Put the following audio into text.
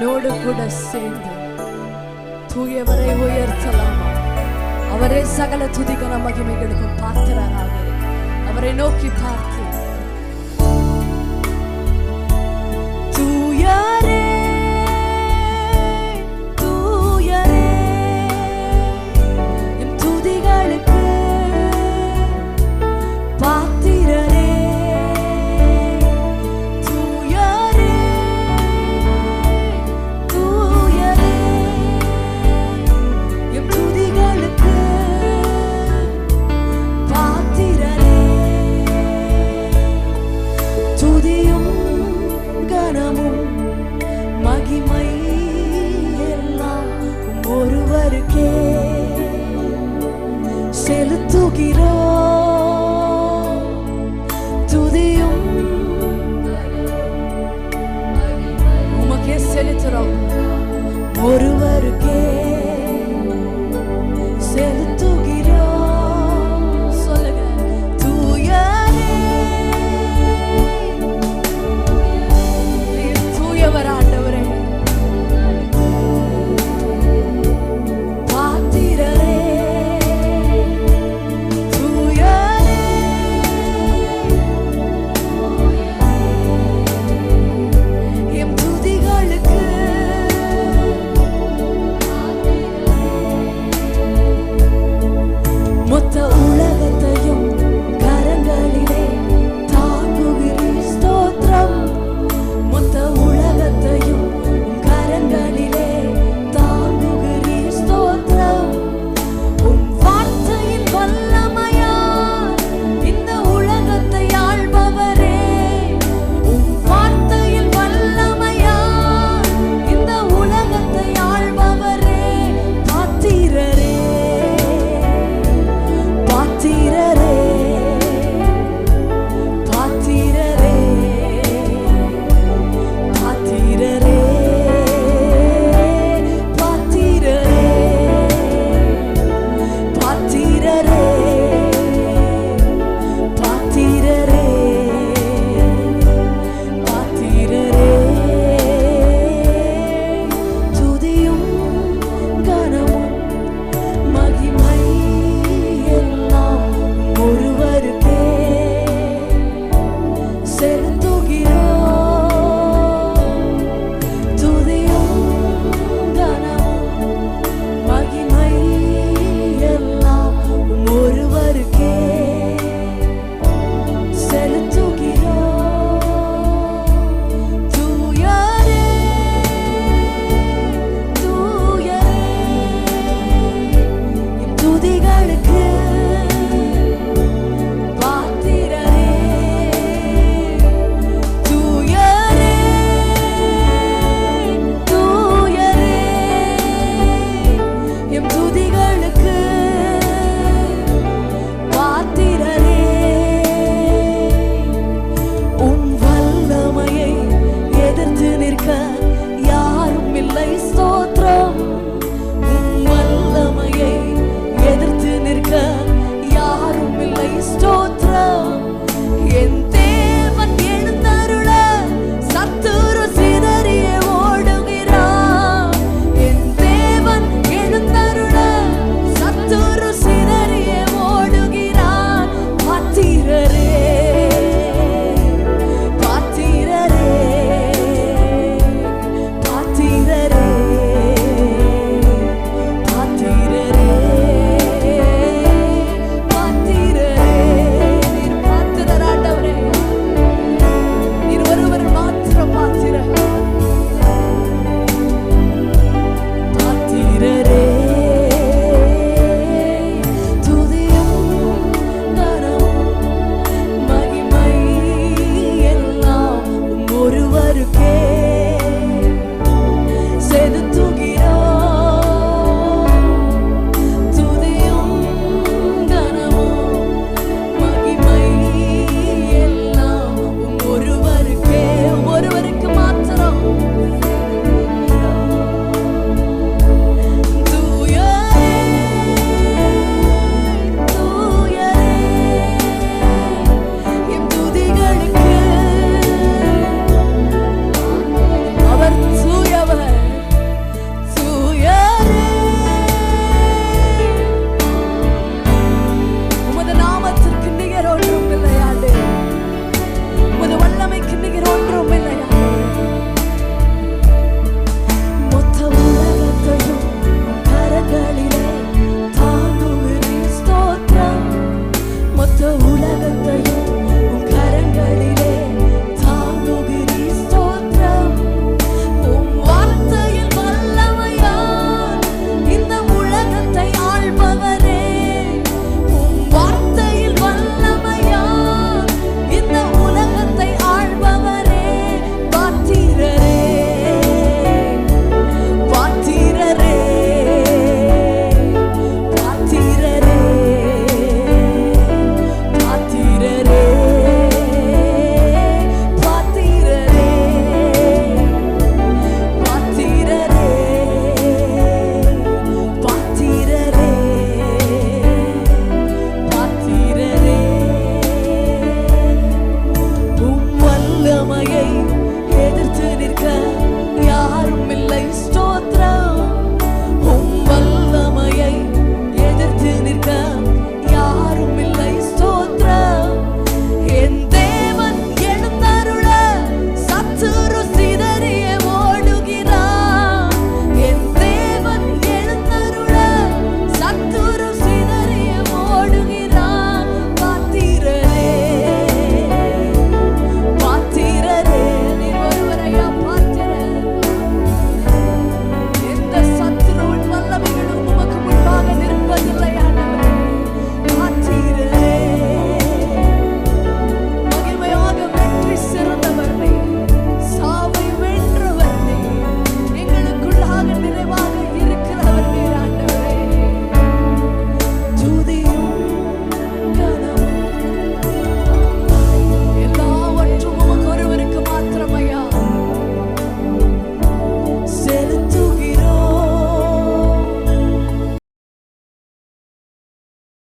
என்னோடு கூட சேர்ந்து தூயவரை உயர்த்தலாமா. அவரே சகல துதிகன மகிமைகளுக்கும் பார்த்தராக அவரை நோக்கி பார்த்து ஒருவருக்கே வல்லமையை எதிர்த்து நிற்க யாரும் இல்லை ஸ்தோத்திரம். உம் வல்லமையை எதிர்த்து நிற்க